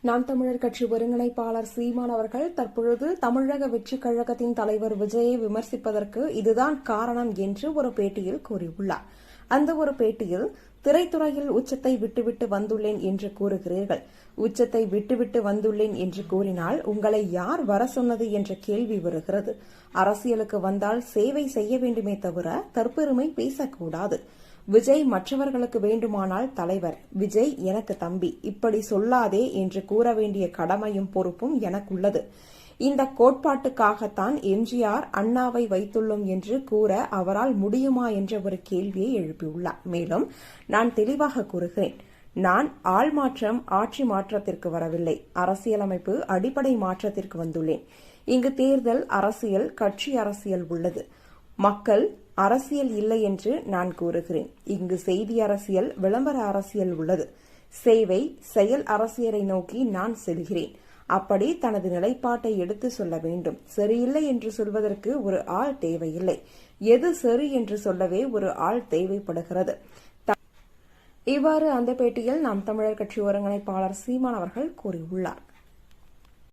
நாம் தமிழர் கட்சி ஒருங்கிணைப்பாளர் சீமான் அவர்கள் தற்பொழுது தமிழக வெற்றிக் கழகத்தின் தலைவர் விஜயை விமர்சிப்பதற்கு இதுதான் காரணம் என்று ஒரு பேட்டியில் கூறியுள்ளார். அந்த ஒரு பேட்டியில் திரைத்துறையில் உச்சத்தை விட்டுவிட்டு வந்துள்ளேன் என்று கூறுகிறீர்கள். உச்சத்தை விட்டுவிட்டு வந்துள்ளேன் என்று கூறினால் உங்களை யார் வர சொன்னது என்ற கேள்வி வருகிறது. அரசியலுக்கு வந்தால் சேவை செய்ய வேண்டுமே தவிர தற்பெருமை பேசக்கூடாது. விஜய் மற்றவர்களுக்கு வேண்டுமானால் தலைவர் விஜய் எனக்கு தம்பி இப்படி சொல்லாதே என்று கூற வேண்டிய கடமையும் பொறுப்பும் எனக்குள்ளது. இந்த கோட்பாட்டுக்காகத்தான் எம்ஜிஆர் அண்ணாவை வைத்துள்ளோம் என்று கூற அவரால் முடியுமா என்ற ஒரு கேள்வியை எழுப்பியுள்ளார். மேலும் நான் தெளிவாக கூறுகிறேன். நான் ஆள் மாற்றம் ஆட்சி மாற்றத்திற்கு வரவில்லை. அரசியலமைப்பு அடிப்படை மாற்றத்திற்கு வந்துள்ளேன். இங்கு தேர்தல் அரசியல் கட்சி அரசியல் உள்ளது. மக்கள் அரசியல் இல்லை என்று நான் கூறுகிறேன். இங்கு செய்தி அரசியல் விளம்பர அரசியல் உள்ளது. சேவை செயல் அரசியலை நோக்கி நான் செல்கிறேன். அப்படி தனது நிலைப்பாட்டை எடுத்து சொல்ல வேண்டும். சரியில்லை என்று சொல்வதற்கு ஒரு ஆள் தேவையில்லை. எது சரி என்று சொல்லவே ஒரு ஆள் தேவைப்படுகிறது. இவ்வாறு அந்த பேட்டியில் நாம் தமிழர் கட்சி ஒருங்கிணைப்பாளர் சீமான் அவர்கள் கூறியுள்ளார்.